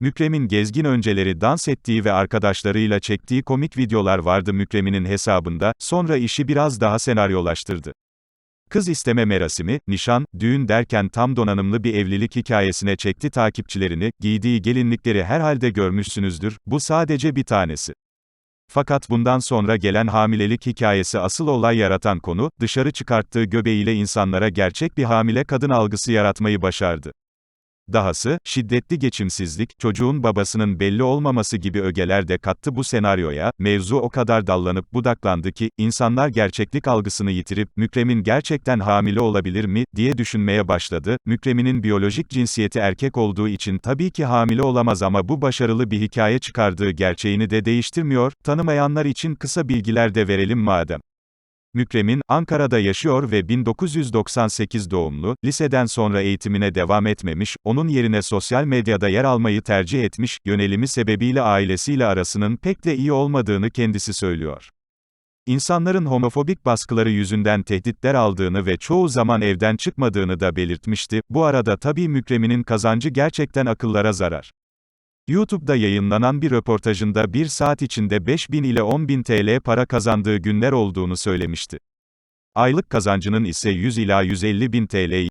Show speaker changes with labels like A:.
A: Mükrem'in gezgin önceleri dans ettiği ve arkadaşlarıyla çektiği komik videolar vardı Mükrem'in hesabında, sonra işi biraz daha senaryolaştırdı. Kız isteme merasimi, nişan, düğün derken tam donanımlı bir evlilik hikayesine çekti takipçilerini, giydiği gelinlikleri herhalde görmüşsünüzdür, bu sadece bir tanesi. Fakat bundan sonra gelen hamilelik hikayesi asıl olay yaratan konu, dışarı çıkarttığı göbeğiyle insanlara gerçek bir hamile kadın algısı yaratmayı başardı. Dahası, şiddetli geçimsizlik, çocuğun babasının belli olmaması gibi ögeler de kattı bu senaryoya, mevzu o kadar dallanıp budaklandı ki, insanlar gerçeklik algısını yitirip, Mükrem'in gerçekten hamile olabilir mi, diye düşünmeye başladı, Mükrem'inin biyolojik cinsiyeti erkek olduğu için tabii ki hamile olamaz ama bu başarılı bir hikaye çıkardığı gerçeğini de değiştirmiyor, tanımayanlar için kısa bilgiler de verelim madem. Mükrem'in, Ankara'da yaşıyor ve 1998 doğumlu, liseden sonra eğitimine devam etmemiş, onun yerine sosyal medyada yer almayı tercih etmiş, yönelimi sebebiyle ailesiyle arasının pek de iyi olmadığını kendisi söylüyor. İnsanların homofobik baskıları yüzünden tehditler aldığını ve çoğu zaman evden çıkmadığını da belirtmişti, bu arada tabii Mükrem'inin kazancı gerçekten akıllara zarar. YouTube'da yayınlanan bir röportajında bir saat içinde 5000 ile 10.000 TL para kazandığı günler olduğunu söylemişti. Aylık kazancının ise 100 ila 150 bin TL